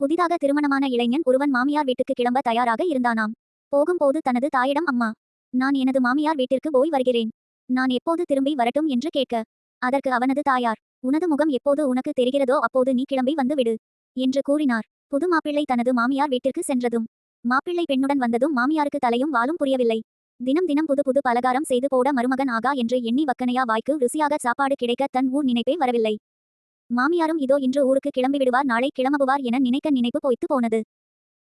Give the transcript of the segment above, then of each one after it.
புதிதாக திருமணமான இளைஞன் ஒருவன் மாமியார் வீட்டுக்கு கிளம்ப தயாராக இருந்தானாம். போகும்போது தனது தாயிடம் அம்மா நான் எனது மாமியார் வீட்டிற்கு போய் வருகிறேன். நான் எப்போது திரும்பி வரட்டும் என்று கேட்க அதற்கு அவனது தாயார் உனது முகம் எப்போது உனக்கு தெரிகிறதோ அப்போது நீ கிளம்பி வந்து விடு என்று கூறினார். புது மாப்பிள்ளை தனது மாமியார் வீட்டிற்கு சென்றதும் மாப்பிள்ளை பெண்ணுடன் வந்ததும் மாமியாருக்கு தலையும் வாலும் புரியவில்லை. தினம் தினம் புது புது பலகாரம் செய்து போட மருமகன் ஆகா என்று எண்ணி வக்கனையா வாய்க்கு ருசியாக சாப்பாடு கிடைக்க தன் ஊர் நினைப்பே வரவில்லை. மாமியாரும் இதோ இன்று ஊருக்கு கிளம்பி விடுவார் நாளை கிளம்புவார் என நினைக்க நினைப்பு போய்த்து போனது.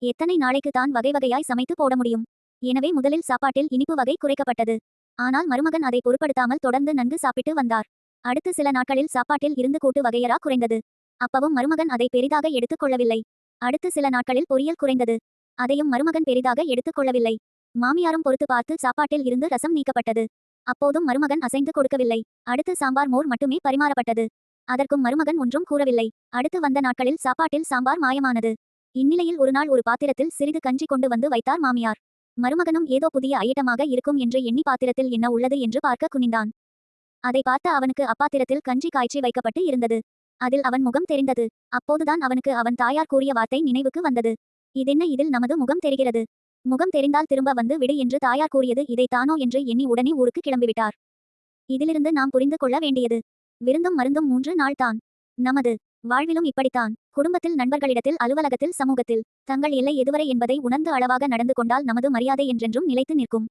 எத்தனை நாளைக்கு தான் வகை வகையாய் சமைத்து போட முடியும்? எனவே முதலில் சாப்பாட்டில் இனிப்பு வகை குறைக்கப்பட்டது. ஆனால் மருமகன் அதை பொருட்படுத்தாமல் தொடர்ந்து நன்கு சாப்பிட்டு வந்தார். அடுத்த சில நாட்களில் சாப்பாட்டில் இருந்து கூட்டு வகையரா குறைந்தது. அப்பவும் மருமகன் அதை பெரிதாக எடுத்துக் கொள்ளவில்லை. அடுத்த சில நாட்களில் பொரியல் குறைந்தது. அதையும் மருமகன் பெரிதாக எடுத்துக் கொள்ளவில்லை. மாமியாரும் பொறுத்து பார்த்து சாப்பாட்டில் இருந்து ரசம் நீக்கப்பட்டது. அப்போதும் மருமகன் அசைந்து கொடுக்கவில்லை. அடுத்து சாம்பார் மோர் மட்டுமே பரிமாறப்பட்டது. அதற்கும் மருமகன் ஒன்றும் கூறவில்லை. அடுத்து வந்த நாட்களில் சாப்பாட்டில் சாம்பார் மாயமானது. இந்நிலையில் ஒருநாள் ஒரு பாத்திரத்தில் சிறிது கஞ்சி கொண்டு வந்து வைத்தார் மாமியார். மருமகனும் ஏதோ புதிய ஐட்டமாக இருக்கும் என்று எண்ணி பாத்திரத்தில் என்ன உள்ளது என்று பார்க்க குனிந்தான். அதை பார்த்த அவனுக்கு அப்பாத்திரத்தில் கஞ்சி காய்ச்சி வைக்கப்பட்டு இருந்தது. அதில் அவன் முகம் தெரிந்தது. அப்போதுதான் அவனுக்கு அவன் தாயார் கூறிய வார்த்தை நினைவுக்கு வந்தது. இதென்ன? இதில் நமது முகம் தெரிகிறது. முகம் தெரிந்தால் திரும்ப வந்து விடு என்று தாயார் கூறியது இதை தானோ என்று எண்ணி உடனே ஊருக்கு கிளம்பிவிட்டார். இதிலிருந்து நாம் புரிந்து கொள்ள வேண்டியது. விருந்தும் மருந்தும் மூன்று நாள் தான் நமது வாழ்விலும் இப்படித்தான். குடும்பத்தில் நண்பர்களிடத்தில் அலுவலகத்தில் சமூகத்தில் தங்கள் எல்லை எதுவரை என்பதை உணர்ந்து அளவாக நடந்து கொண்டால் நமது மரியாதை என்றென்றும் நிலைத்து நிற்கும்.